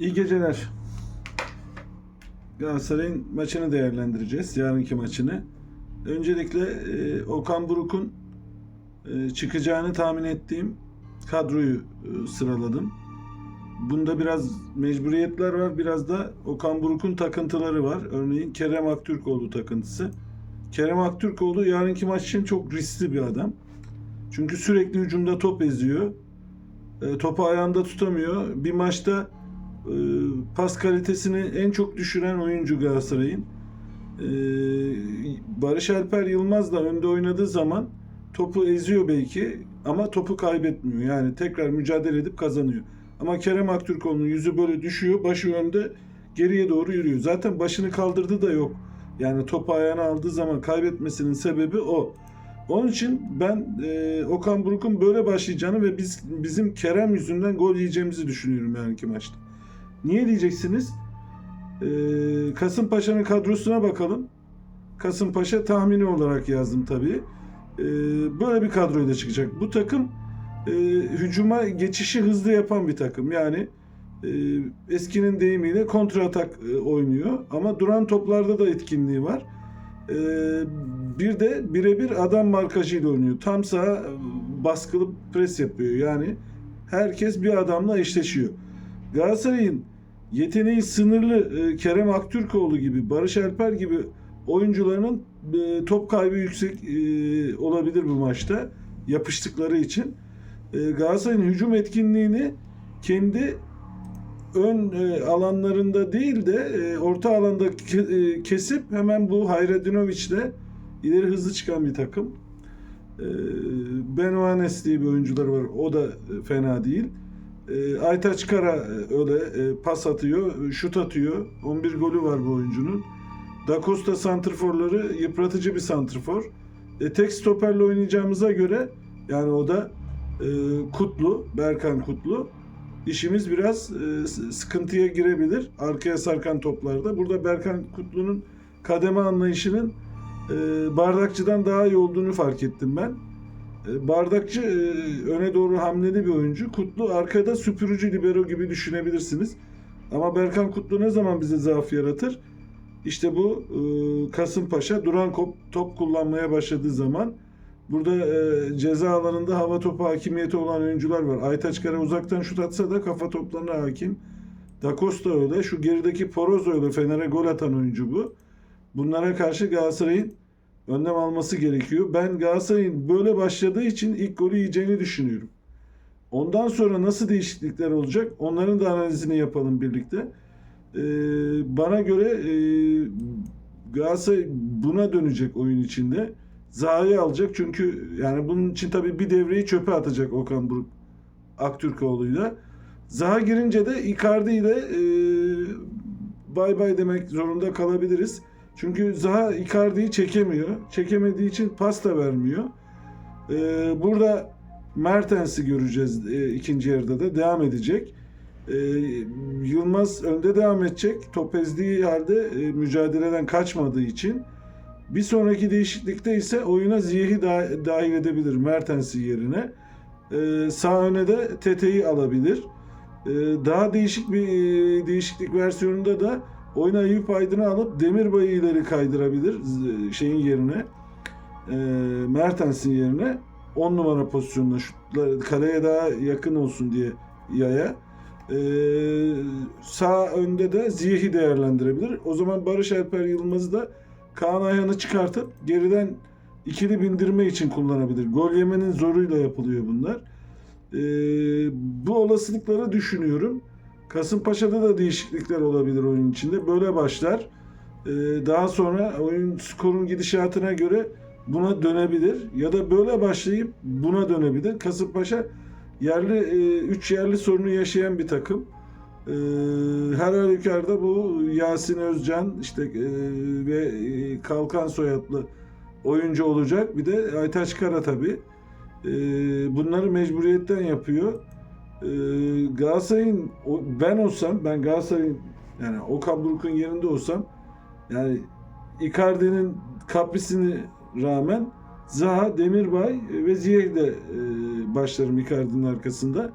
İyi geceler. Galatasaray'ın maçını değerlendireceğiz. Yarınki maçını. Öncelikle e, Okan Buruk'un e, çıkacağını tahmin ettiğim kadroyu e, sıraladım. Bunda biraz mecburiyetler var. Biraz da Okan Buruk'un takıntıları var. Örneğin Kerem Aktürkoğlu takıntısı. Kerem Aktürkoğlu yarınki maç için çok riskli bir adam. Çünkü sürekli hücumda top eziyor. E, topu ayağında tutamıyor. Bir maçta pas kalitesini en çok düşüren oyuncu Galatasaray'ın. E, Barış Alper Yılmaz da önde oynadığı zaman topu eziyor belki ama topu kaybetmiyor. Yani tekrar mücadele edip kazanıyor. Ama Kerem Aktürkoğlu'nun yüzü böyle düşüyor, başı önde geriye doğru yürüyor. Zaten başını kaldırdı da yok. Yani topu ayağına aldığı zaman kaybetmesinin sebebi o. Onun için ben e, Okan Buruk'un böyle başlayacağını ve biz bizim Kerem yüzünden gol yiyeceğimizi düşünüyorum yani iki maçta. Niye diyeceksiniz? E, Kasımpaşa'nın kadrosuna bakalım. Kasımpaşa tahmini olarak yazdım tabii. E, böyle bir kadroyla çıkacak. Bu takım e, hücuma geçişi hızlı yapan bir takım. Yani e, eskinin deyimiyle kontra atak e, oynuyor. Ama duran toplarda da etkinliği var. E, bir de birebir adam markajıyla oynuyor. Tam saha e, baskılı pres yapıyor. Yani herkes bir adamla eşleşiyor. Galatasaray'ın yeteneği sınırlı e, Kerem Aktürkoğlu gibi, Barış Alper gibi oyuncularının e, top kaybı yüksek e, olabilir bu maçta yapıştıkları için. E, Galatasaray'ın hücum etkinliğini kendi ön alanlarında değil de orta alanda ke- kesip hemen bu Hayredinoviç'le ileri hızlı çıkan bir takım. E, Benoanes diye bir oyuncuları var. O da fena değil. E, Aytaç Kara e, öyle e, pas atıyor, şut atıyor. 11 golü var bu oyuncunun. Da Costa santrforları yıpratıcı bir santrfor. E, tek stoperle oynayacağımıza göre yani o da e, Kutlu, Berkan Kutlu. İşimiz biraz e, sıkıntıya girebilir arkaya sarkan toplarda. Burada Berkan Kutlu'nun kademe anlayışının e, bardakçıdan daha iyi olduğunu fark ettim ben. E, Bardakçı e, öne doğru hamleli bir oyuncu. Kutlu arkada süpürücü libero gibi düşünebilirsiniz. Ama Berkan Kutlu ne zaman bize zaaf yaratır? İşte bu e, Kasımpaşa duran top kullanmaya başladığı zaman burada ceza alanında hava topu hakimiyeti olan oyuncular var. Aytaç Kara uzaktan şut atsa da kafa toplarına hakim. Da Costa öyle. Şu gerideki Poroz öyle. Fener'e gol atan oyuncu bu. Bunlara karşı Galatasaray'ın önlem alması gerekiyor. Ben Galatasaray'ın böyle başladığı için ilk golü yiyeceğini düşünüyorum. Ondan sonra nasıl değişiklikler olacak? Onların da analizini yapalım birlikte. Ee, bana göre e, Galatasaray buna dönecek oyun içinde. Zaha'yı alacak çünkü yani bunun için tabii bir devreyi çöpe atacak Okan Buruk Aktürkoğlu'yla. Zaha girince de Icardi ile e, bay bay demek zorunda kalabiliriz. Çünkü Zaha Icardi'yi çekemiyor. Çekemediği için pas da vermiyor. E, burada Mertens'i göreceğiz e, ikinci yarıda da devam edecek. E, Yılmaz önde devam edecek. Top ezdiği halde e, mücadeleden kaçmadığı için. Bir sonraki değişiklikte ise oyuna Ziyeh'i da- dahil edebilir Mertens'i yerine. E, sağ öne de Tete'yi alabilir. E, daha değişik bir e, değişiklik versiyonunda da oyuna Eyüp Aydın'ı alıp Demirbay'ı ileri kaydırabilir şeyin yerine. E, Mertens'in yerine 10 numara pozisyonunda şutlar kaleye daha yakın olsun diye yaya. Ee, sağ önde de Ziyeh'i değerlendirebilir. O zaman Barış Alper Yılmaz'ı da Kaan Ayhan'ı çıkartıp geriden ikili bindirme için kullanabilir. Gol yemenin zoruyla yapılıyor bunlar. Ee, bu olasılıkları düşünüyorum. Kasımpaşa'da da değişiklikler olabilir oyun içinde. Böyle başlar. Ee, daha sonra oyun skorun gidişatına göre buna dönebilir. Ya da böyle başlayıp buna dönebilir. Kasımpaşa yerli 3 yerli sorunu yaşayan bir takım. Ee, her halükarda bu Yasin Özcan işte e, ve e, Kalkan soyadlı oyuncu olacak. Bir de Aytaç Kara tabii. Ee, bunları mecburiyetten yapıyor. Ee, Galatasaray'ın ben olsam ben Galatasaray'ın yani Okan Buruk'un yerinde olsam yani Icardi'nin kaprisini rağmen Zaha, Demirbay ve Ziyech de e, başlarım Icardi'nin arkasında.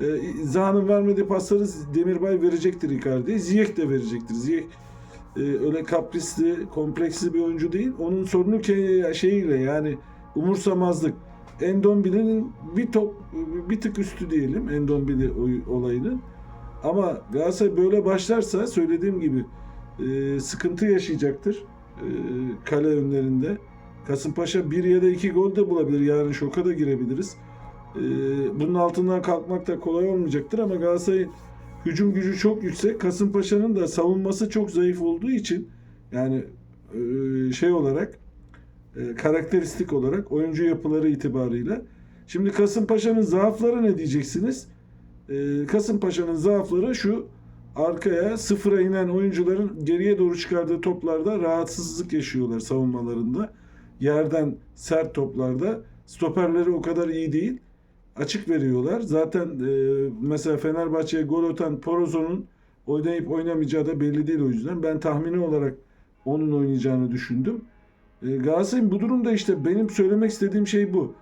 E, Zaha'nın vermediği pasları Demirbay verecektir Icardi'ye. Ziyech de verecektir. Ziyech e, öyle kaprisli, kompleksli bir oyuncu değil. Onun sorunu ke- şeyiyle yani umursamazlık. Endombile'nin bir top bir tık üstü diyelim Endombile oy- olayının. Ama Galatasaray böyle başlarsa söylediğim gibi e, sıkıntı yaşayacaktır e, kale önlerinde. Kasımpaşa bir ya da iki gol de bulabilir. Yarın şoka da girebiliriz. E, bunun altından kalkmak da kolay olmayacaktır ama Galatasaray'ın hücum gücü çok yüksek. Kasımpaşa'nın da savunması çok zayıf olduğu için yani e, şey olarak e, karakteristik olarak oyuncu yapıları itibarıyla. Şimdi Kasımpaşa'nın zaafları ne diyeceksiniz? E, Kasımpaşa'nın zaafları şu arkaya sıfıra inen oyuncuların geriye doğru çıkardığı toplarda rahatsızlık yaşıyorlar savunmalarında. Yerden sert toplarda stoperleri o kadar iyi değil. Açık veriyorlar. Zaten e, mesela Fenerbahçe'ye gol atan Porozon'un oynayıp oynamayacağı da belli değil o yüzden. Ben tahmini olarak onun oynayacağını düşündüm. E, Galatasaray'ın bu durumda işte benim söylemek istediğim şey bu.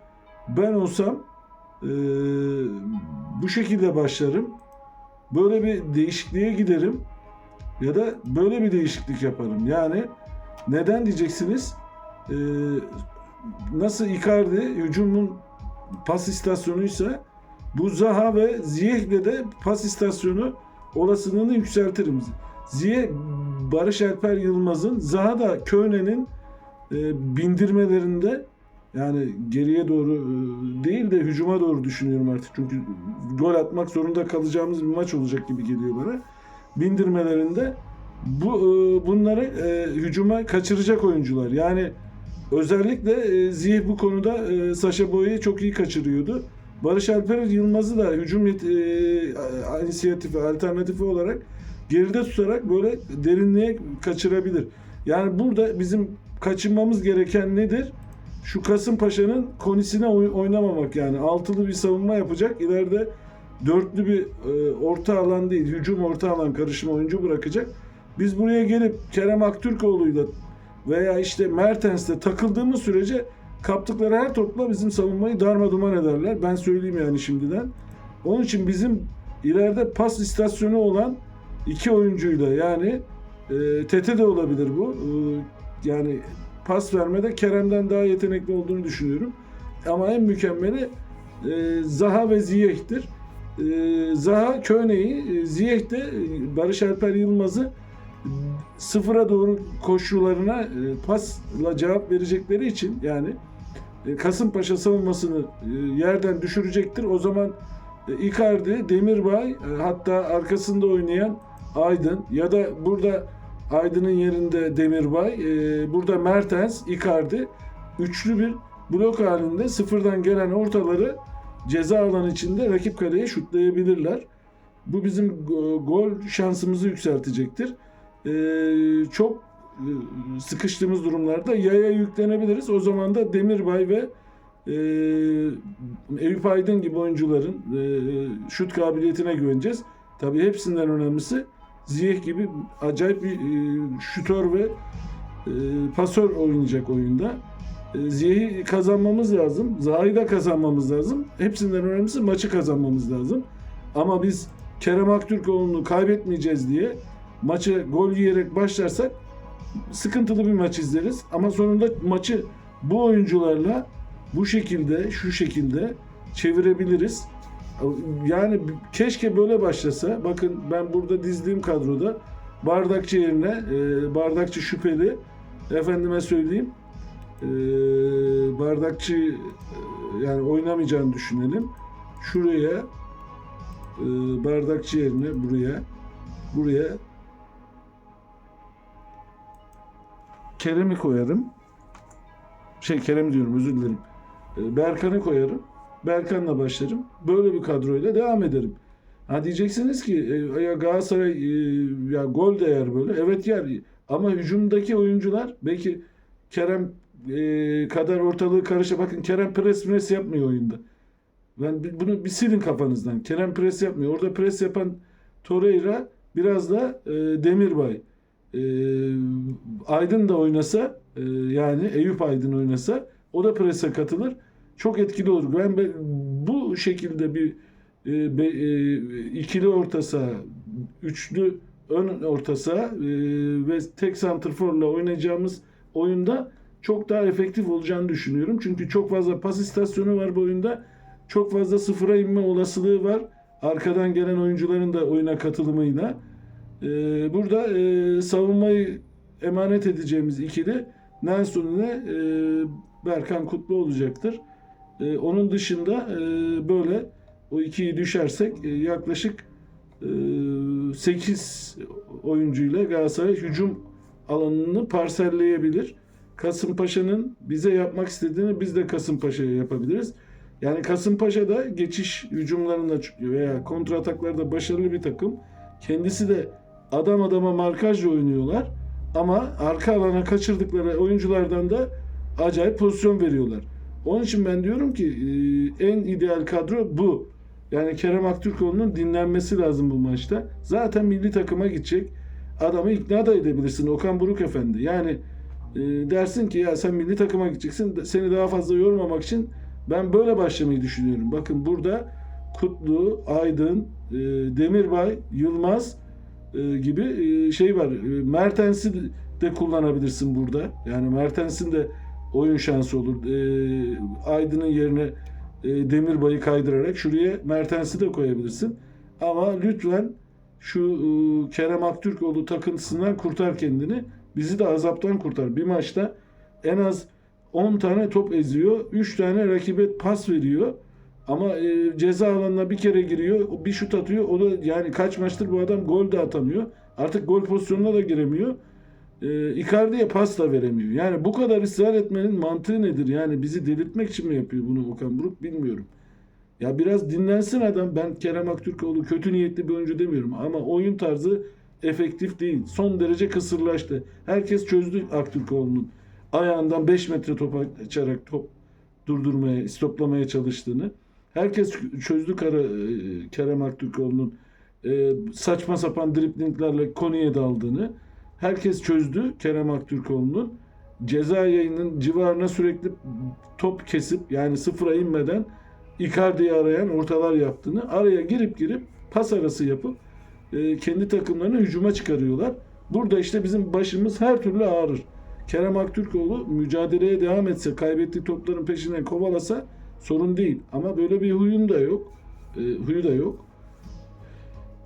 Ben olsam e, bu şekilde başlarım. Böyle bir değişikliğe giderim. Ya da böyle bir değişiklik yaparım. Yani neden diyeceksiniz? E, nasıl Icardi hücumun pas istasyonuysa bu Zaha ve Ziyech'le de pas istasyonu olasılığını yükseltirim. Ziyech Barış Alper Yılmaz'ın Zaha da Köyne'nin e, bindirmelerinde yani geriye doğru e, değil de hücuma doğru düşünüyorum artık. Çünkü gol atmak zorunda kalacağımız bir maç olacak gibi geliyor bana. Bindirmelerinde bu e, bunları e, hücuma kaçıracak oyuncular. Yani özellikle e, Ziyech bu konuda e, Saşa Boya'yı çok iyi kaçırıyordu. Barış Alper Yılmaz'ı da hücum e, inisiyatifi, alternatifi olarak geride tutarak böyle derinliğe kaçırabilir. Yani burada bizim kaçınmamız gereken nedir? Şu Kasımpaşa'nın konisine oy- oynamamak yani altılı bir savunma yapacak. İleride dörtlü bir e, orta alan değil, hücum orta alan karışımı oyuncu bırakacak. Biz buraya gelip Kerem Aktürkoğlu'yla veya işte Mertens'le takıldığımız sürece kaptıkları her topla bizim savunmayı darma duman ederler. Ben söyleyeyim yani şimdiden. Onun için bizim ileride pas istasyonu olan iki oyuncuyla yani e, Tete de olabilir bu. E, yani pas vermede Kerem'den daha yetenekli olduğunu düşünüyorum. Ama en mükemmeli e, Zaha ve Ziyech'tir. E, Zaha Köyne'yi, e, Ziyech de e, Barış Alper Yılmaz'ı sıfıra doğru koşularına e, pasla cevap verecekleri için yani e, Kasımpaşa savunmasını e, yerden düşürecektir. O zaman e, Icardi, Demirbay e, hatta arkasında oynayan Aydın ya da burada Aydın'ın yerinde Demirbay, e, burada Mertens, Icardi üçlü bir blok halinde sıfırdan gelen ortaları ceza alanı içinde rakip kaleye şutlayabilirler. Bu bizim go- gol şansımızı yükseltecektir. Ee, çok e, sıkıştığımız durumlarda yaya yüklenebiliriz. O zaman da Demirbay ve e, Eyüp Aydın gibi oyuncuların e, şut kabiliyetine güveneceğiz. Tabii hepsinden önemlisi Ziyech gibi acayip bir e, şutör ve e, pasör oynayacak oyunda. E, Ziyech'i kazanmamız lazım. Zaha'yı da kazanmamız lazım. Hepsinden önemlisi maçı kazanmamız lazım. Ama biz Kerem Aktürkoğlu'nu kaybetmeyeceğiz diye maçı gol yiyerek başlarsak sıkıntılı bir maç izleriz. Ama sonunda maçı bu oyuncularla bu şekilde, şu şekilde çevirebiliriz. Yani keşke böyle başlasa. Bakın ben burada dizdiğim kadroda bardakçı yerine e, bardakçı şüpheli efendime söyleyeyim e, bardakçı e, yani oynamayacağını düşünelim. Şuraya e, bardakçı yerine buraya buraya Kerem'i koyarım. Şey Kerem diyorum özür dilerim. E, Berkan'ı koyarım. Berkan'la başlarım. Böyle bir kadroyla devam ederim. Ha diyeceksiniz ki e, ya Galatasaray e, ya gol de yer böyle. Evet yer. Ama hücumdaki oyuncular belki Kerem e, kadar ortalığı karışa bakın Kerem pres pres yapmıyor oyunda. Ben bi- bunu bir silin kafanızdan. Kerem pres yapmıyor. Orada pres yapan Torreira biraz da e, Demirbay. E, Aydın da oynasa e, yani Eyüp Aydın oynasa o da prese katılır. Çok etkili olur. Ben, bu şekilde bir e, e, ikili orta saha, üçlü ön orta saha e, ve tek santrforla oynayacağımız oyunda çok daha efektif olacağını düşünüyorum. Çünkü çok fazla pas istasyonu var bu oyunda. Çok fazla sıfıra inme olasılığı var. Arkadan gelen oyuncuların da oyuna katılımıyla. E, burada e, savunmayı emanet edeceğimiz ikili Nelson ile e, Berkan Kutlu olacaktır. E, onun dışında e, böyle o ikiyi düşersek e, yaklaşık e, 8 oyuncuyla Galatasaray hücum alanını parselleyebilir. Kasımpaşa'nın bize yapmak istediğini biz de Kasımpaşa'ya yapabiliriz. Yani Kasımpaşa da geçiş hücumlarında veya kontra ataklarda başarılı bir takım. Kendisi de adam adama markajla oynuyorlar. Ama arka alana kaçırdıkları oyunculardan da acayip pozisyon veriyorlar. Onun için ben diyorum ki e, en ideal kadro bu. Yani Kerem Aktürkoğlu'nun dinlenmesi lazım bu maçta. Zaten milli takıma gidecek. Adamı ikna da edebilirsin Okan Buruk Efendi. Yani e, dersin ki ya sen milli takıma gideceksin. Seni daha fazla yormamak için ben böyle başlamayı düşünüyorum. Bakın burada Kutlu, Aydın, e, Demirbay, Yılmaz gibi şey var. Mertens'i de kullanabilirsin burada. Yani Mertens'in de oyun şansı olur. E, Aydın'ın yerine e, Demirbay'ı kaydırarak şuraya Mertens'i de koyabilirsin. Ama lütfen şu e, Kerem Aktürkoğlu takıntısından kurtar kendini. Bizi de azaptan kurtar. Bir maçta en az 10 tane top eziyor. 3 tane rakibe pas veriyor. Ama e, ceza alanına bir kere giriyor. Bir şut atıyor. O da yani kaç maçtır bu adam gol de atamıyor. Artık gol pozisyonuna da giremiyor. E, Icardi'ye pas da veremiyor. Yani bu kadar ısrar etmenin mantığı nedir? Yani bizi delirtmek için mi yapıyor bunu Okan Buruk bilmiyorum. Ya biraz dinlensin adam. Ben Kerem Aktürkoğlu kötü niyetli bir oyuncu demiyorum ama oyun tarzı efektif değil. Son derece kısırlaştı. Herkes çözdü Aktürkoğlu'nun ayağından 5 metre top açarak top durdurmaya, stoplamaya çalıştığını. Herkes çözdü Kara, e, Kerem Aktürkoğlu'nun e, saçma sapan driplinglerle Konya'ya daldığını. Herkes çözdü Kerem Aktürkoğlu'nun ceza yayının civarına sürekli top kesip yani sıfıra inmeden Icardi'yi arayan ortalar yaptığını araya girip girip pas arası yapıp e, kendi takımlarını hücuma çıkarıyorlar. Burada işte bizim başımız her türlü ağrır. Kerem Aktürkoğlu mücadeleye devam etse, kaybettiği topların peşinden kovalasa sorun değil. Ama böyle bir huyun da yok. E, huyu da yok.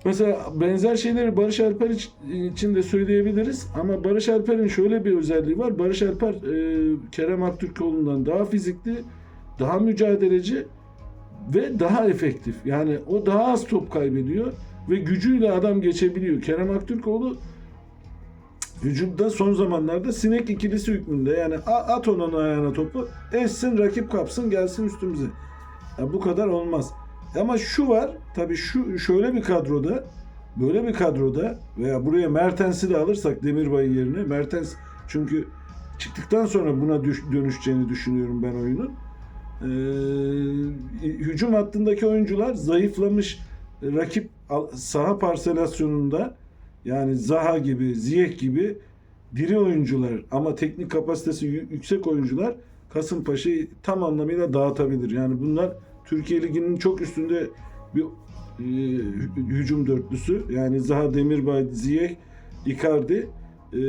Mesela benzer şeyleri Barış Alper iç- için de söyleyebiliriz. Ama Barış Alper'in şöyle bir özelliği var. Barış Alper e, Kerem Aktürkoğlu'ndan daha fizikli, daha mücadeleci ve daha efektif. Yani o daha az top kaybediyor ve gücüyle adam geçebiliyor. Kerem Aktürkoğlu hücumda son zamanlarda sinek ikilisi hükmünde. Yani at onun ayağına topu, essin rakip kapsın gelsin üstümüze. Ya bu kadar olmaz. Ama şu var, tabii şu şöyle bir kadroda, böyle bir kadroda veya buraya Mertens'i de alırsak Demirbay'ın yerine, Mertens çünkü çıktıktan sonra buna düş- dönüşeceğini düşünüyorum ben oyunun. Ee, hücum hattındaki oyuncular zayıflamış rakip saha parselasyonunda yani Zaha gibi, Ziyech gibi diri oyuncular ama teknik kapasitesi yü- yüksek oyuncular Kasımpaşa'yı tam anlamıyla dağıtabilir. Yani bunlar Türkiye Ligi'nin çok üstünde bir e, hü- hücum dörtlüsü. Yani Zaha Demirbay, Ziyech, Icardi. E,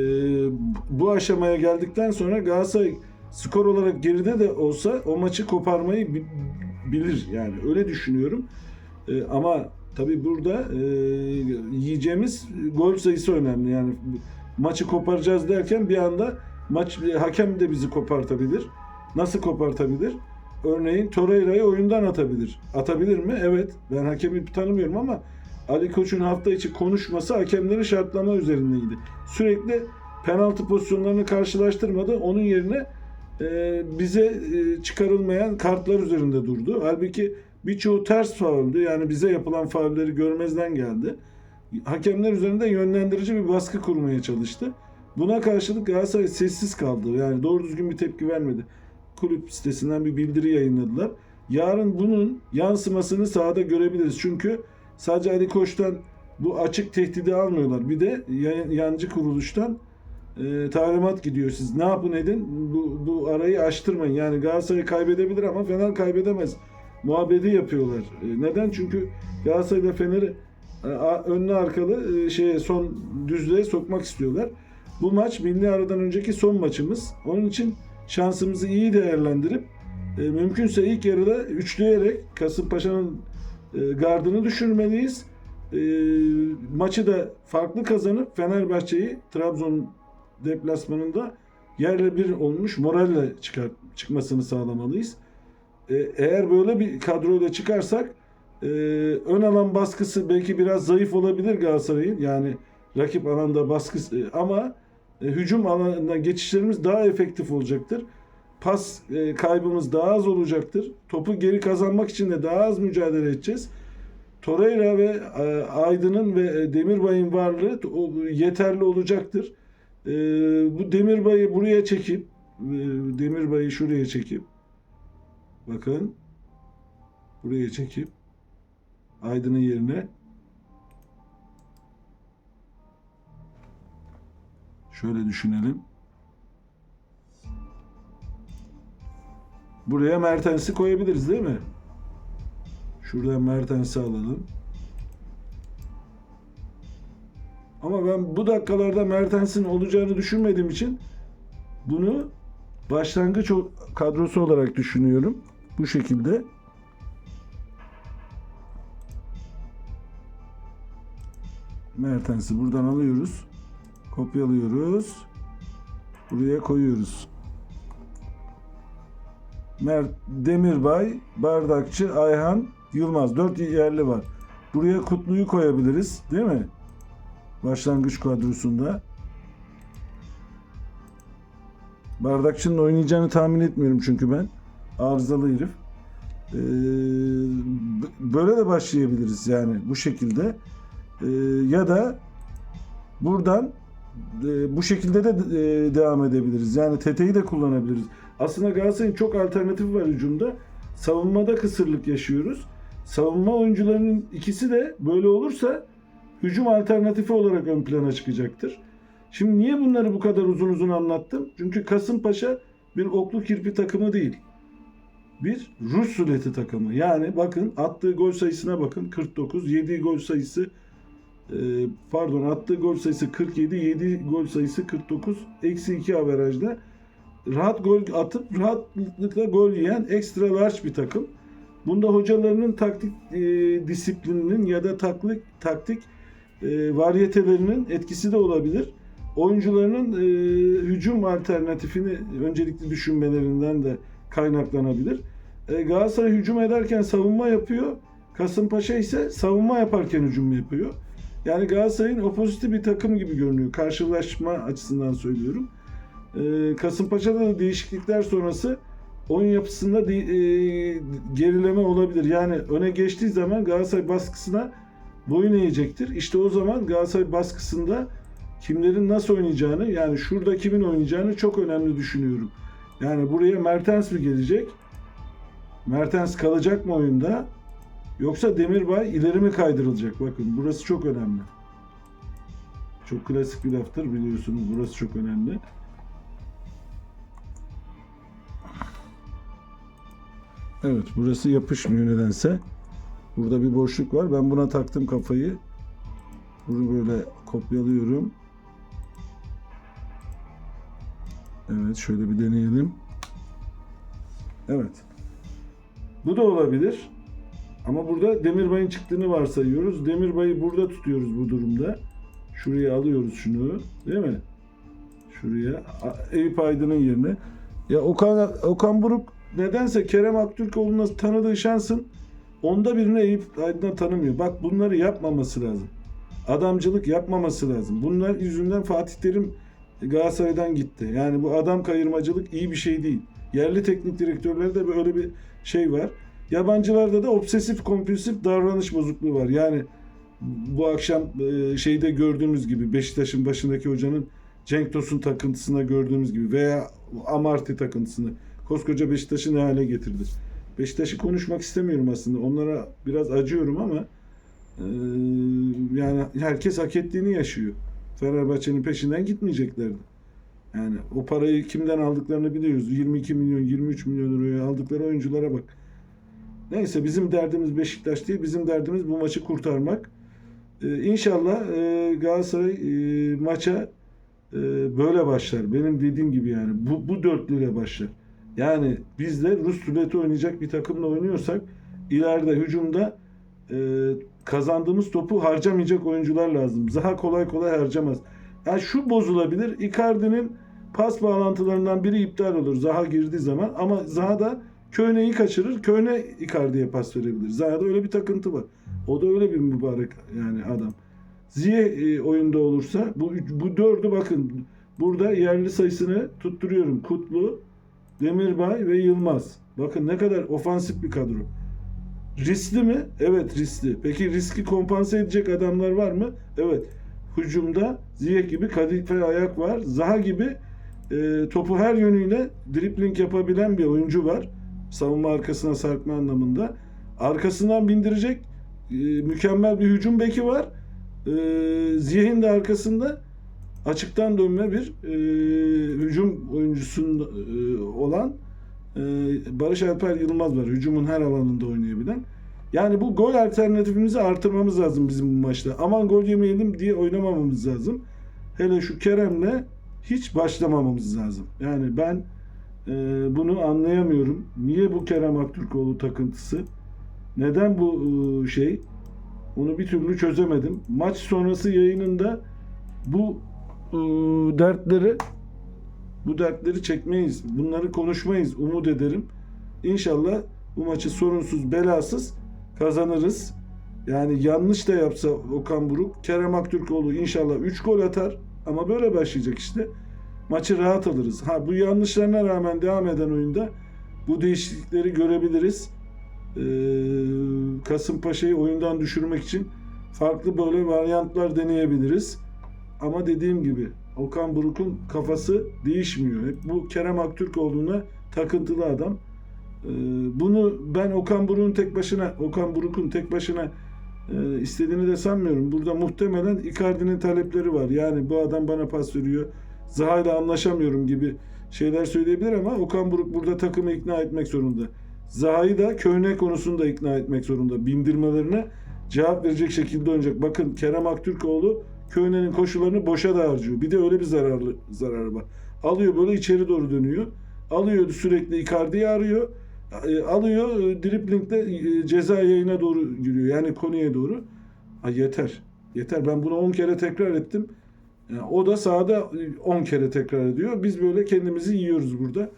bu aşamaya geldikten sonra Galatasaray skor olarak geride de olsa o maçı koparmayı bi- bilir. Yani öyle düşünüyorum. E, ama tabii burada e, yiyeceğimiz gol sayısı önemli. Yani maçı koparacağız derken bir anda maç hakem de bizi kopartabilir. Nasıl kopartabilir? Örneğin Torreira'yı oyundan atabilir. Atabilir mi? Evet. Ben hakemi tanımıyorum ama Ali Koç'un hafta içi konuşması hakemleri şartlama üzerindeydi. Sürekli penaltı pozisyonlarını karşılaştırmadı. Onun yerine e, bize e, çıkarılmayan kartlar üzerinde durdu. Halbuki birçoğu ters fauldü. Yani bize yapılan faulleri görmezden geldi. Hakemler üzerinde yönlendirici bir baskı kurmaya çalıştı. Buna karşılık Galatasaray sessiz kaldı. Yani doğru düzgün bir tepki vermedi. Kulüp sitesinden bir bildiri yayınladılar. Yarın bunun yansımasını sahada görebiliriz. Çünkü sadece Ali Koç'tan bu açık tehdidi almıyorlar. Bir de yancı kuruluştan e, talimat gidiyor. Siz ne yapın edin bu, bu arayı açtırmayın. Yani Galatasaray kaybedebilir ama Fener kaybedemez muhabbeti yapıyorlar. E, neden? Çünkü Galatasaray'da Fener'i e, önlü arkalı e, şeye son düzlüğe sokmak istiyorlar. Bu maç milli aradan önceki son maçımız. Onun için şansımızı iyi değerlendirip e, mümkünse ilk yarıda üçleyerek Kasımpaşa'nın e, gardını düşürmeliyiz. E, maçı da farklı kazanıp Fenerbahçe'yi Trabzon deplasmanında yerle bir olmuş moralle çıkar, çıkmasını sağlamalıyız. E, eğer böyle bir kadroyla çıkarsak e, ön alan baskısı belki biraz zayıf olabilir Galatasaray'ın. Yani rakip alanda baskısı e, ama hücum alanına geçişlerimiz daha efektif olacaktır. Pas e, kaybımız daha az olacaktır. Topu geri kazanmak için de daha az mücadele edeceğiz. Torreira ve e, Aydın'ın ve e, Demirbay'ın varlığı yeterli olacaktır. E, bu Demirbay'ı buraya çekip e, Demirbay'ı şuraya çekip bakın buraya çekip Aydın'ın yerine şöyle düşünelim. Buraya Mertens'i koyabiliriz değil mi? Şuradan Mertens'i alalım. Ama ben bu dakikalarda Mertens'in olacağını düşünmediğim için bunu başlangıç kadrosu olarak düşünüyorum. Bu şekilde. Mertens'i buradan alıyoruz. Kopyalıyoruz. Buraya koyuyoruz. Mert Demirbay, Bardakçı, Ayhan, Yılmaz. Dört yerli var. Buraya Kutlu'yu koyabiliriz. Değil mi? Başlangıç kadrosunda. Bardakçı'nın oynayacağını tahmin etmiyorum çünkü ben. Arızalı herif. Ee, böyle de başlayabiliriz yani bu şekilde. Ee, ya da buradan e, bu şekilde de e, devam edebiliriz. Yani TT'yi de kullanabiliriz. Aslında Galatasaray'ın çok alternatifi var hücumda. Savunmada kısırlık yaşıyoruz. Savunma oyuncularının ikisi de böyle olursa hücum alternatifi olarak ön plana çıkacaktır. Şimdi niye bunları bu kadar uzun uzun anlattım? Çünkü Kasımpaşa bir oklu kirpi takımı değil. Bir Rus ruleti takımı. Yani bakın attığı gol sayısına bakın 49, yediği gol sayısı pardon attığı gol sayısı 47, yediği gol sayısı 49, eksi 2 averajda rahat gol atıp rahatlıkla gol yiyen ekstra large bir takım. Bunda hocalarının taktik e, disiplininin ya da taktik taktik e, varyetelerinin etkisi de olabilir. Oyuncularının e, hücum alternatifini öncelikli düşünmelerinden de kaynaklanabilir. E, Galatasaray hücum ederken savunma yapıyor. Kasımpaşa ise savunma yaparken hücum yapıyor. Yani Galatasaray'ın opoziti bir takım gibi görünüyor. Karşılaşma açısından söylüyorum. E, Kasımpaşa'da da değişiklikler sonrası oyun yapısında e, gerileme olabilir. Yani öne geçtiği zaman Galatasaray baskısına boyun eğecektir. İşte o zaman Galatasaray baskısında kimlerin nasıl oynayacağını yani şurada kimin oynayacağını çok önemli düşünüyorum. Yani buraya Mertens mi gelecek? Mertens kalacak mı oyunda? Yoksa Demirbay ileri mi kaydırılacak? Bakın burası çok önemli. Çok klasik bir laftır biliyorsunuz. Burası çok önemli. Evet burası yapışmıyor nedense. Burada bir boşluk var. Ben buna taktım kafayı. Bunu böyle kopyalıyorum. Evet şöyle bir deneyelim. Evet. Bu da olabilir. Ama burada Demirbay'ın çıktığını varsayıyoruz. Demirbay'ı burada tutuyoruz bu durumda. Şuraya alıyoruz şunu. Değil mi? Şuraya. Eyüp Aydın'ın yerine. Ya Okan, Okan Buruk nedense Kerem Aktürkoğlu'na tanıdığı şansın onda birini Eyüp Aydın'a tanımıyor. Bak bunları yapmaması lazım. Adamcılık yapmaması lazım. Bunlar yüzünden Fatih Terim Galatasaray'dan gitti. Yani bu adam kayırmacılık iyi bir şey değil. Yerli teknik direktörlerde böyle bir şey var. Yabancılarda da obsesif kompulsif davranış bozukluğu var. Yani bu akşam e, şeyde gördüğümüz gibi Beşiktaş'ın başındaki hocanın Cenk Tosun takıntısına gördüğümüz gibi veya Amarty takıntısını koskoca Beşiktaş'ı ne hale getirdi. Beşiktaş'ı konuşmak istemiyorum aslında. Onlara biraz acıyorum ama e, yani herkes hak ettiğini yaşıyor. Fenerbahçe'nin peşinden gitmeyeceklerdi. Yani o parayı kimden aldıklarını biliyoruz. 22 milyon, 23 milyon euroya aldıkları oyunculara bak. Neyse bizim derdimiz Beşiktaş değil. Bizim derdimiz bu maçı kurtarmak. Ee, inşallah e, Galatasaray e, maça e, böyle başlar. Benim dediğim gibi yani. Bu, bu dörtlüyle başlar. Yani biz de Rus ruleti oynayacak bir takımla oynuyorsak ileride hücumda e, kazandığımız topu harcamayacak oyuncular lazım. Zaha kolay kolay harcamaz. Yani şu bozulabilir. Icardi'nin pas bağlantılarından biri iptal olur. Zaha girdiği zaman ama Zaha da Köyne'yi kaçırır. Köyne Icardi'ye pas verebilir. Zaha'da öyle bir takıntı var. O da öyle bir mübarek yani adam. Ziye e, oyunda olursa bu bu dördü bakın burada yerli sayısını tutturuyorum. Kutlu, Demirbay ve Yılmaz. Bakın ne kadar ofansif bir kadro. Riskli mi? Evet riskli. Peki riski kompanse edecek adamlar var mı? Evet. Hücumda Ziyech gibi kadife ayak var. Zaha gibi e, topu her yönüyle dripling yapabilen bir oyuncu var. Savunma arkasına sarkma anlamında. Arkasından bindirecek e, mükemmel bir hücum beki var. E, Ziyech'in de arkasında açıktan dönme bir e, hücum oyuncusunun e, olan e, Barış Alper Yılmaz var. Hücumun her alanında oynayabilen. Yani bu gol alternatifimizi artırmamız lazım bizim bu maçta. Aman gol yemeyelim diye oynamamamız lazım. Hele şu Kerem'le hiç başlamamamız lazım. Yani ben e, bunu anlayamıyorum. Niye bu Kerem Aktürkoğlu takıntısı? Neden bu e, şey? Onu bir türlü çözemedim. Maç sonrası yayınında bu e, dertleri bu dertleri çekmeyiz. Bunları konuşmayız. Umut ederim. İnşallah bu maçı sorunsuz, belasız kazanırız. Yani yanlış da yapsa Okan Buruk, Kerem Aktürkoğlu inşallah 3 gol atar ama böyle başlayacak işte. Maçı rahat alırız. Ha bu yanlışlarına rağmen devam eden oyunda bu değişiklikleri görebiliriz. Ee, Kasımpaşa'yı oyundan düşürmek için farklı böyle varyantlar deneyebiliriz. Ama dediğim gibi Okan Buruk'un kafası değişmiyor. Hep bu Kerem Aktürkoğlu'na takıntılı adam. Ee, bunu ben Okan Buruk'un tek başına Okan Buruk'un tek başına e, istediğini de sanmıyorum. Burada muhtemelen Icardi'nin talepleri var. Yani bu adam bana pas veriyor. Zaha ile anlaşamıyorum gibi şeyler söyleyebilir ama Okan Buruk burada takımı ikna etmek zorunda. Zaha'yı da Köyne konusunda ikna etmek zorunda. Bindirmelerine cevap verecek şekilde oynayacak. Bakın Kerem Aktürkoğlu Köyne'nin koşularını boşa da harcıyor. Bir de öyle bir zararlı zararı var. Alıyor böyle içeri doğru dönüyor. Alıyor sürekli Icardi'yi arıyor. E, Alıyor e, driplingle e, ceza yayına doğru giriyor. Yani konuya doğru. Ha, yeter. Yeter. Ben bunu 10 kere tekrar ettim. O da sahada 10 kere tekrar ediyor. Biz böyle kendimizi yiyoruz burada.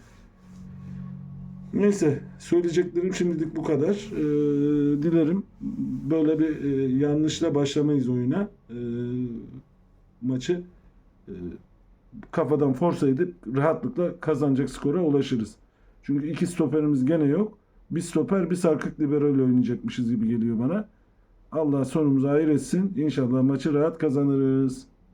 Neyse söyleyeceklerim şimdilik bu kadar. Ee, dilerim böyle bir e, yanlışla başlamayız oyuna. Ee, maçı e, kafadan forsa edip rahatlıkla kazanacak skora ulaşırız. Çünkü iki stoperimiz gene yok. Bir stoper bir sarkık liberal oynayacakmışız gibi geliyor bana. Allah sonumuzu hayır etsin. İnşallah maçı rahat kazanırız.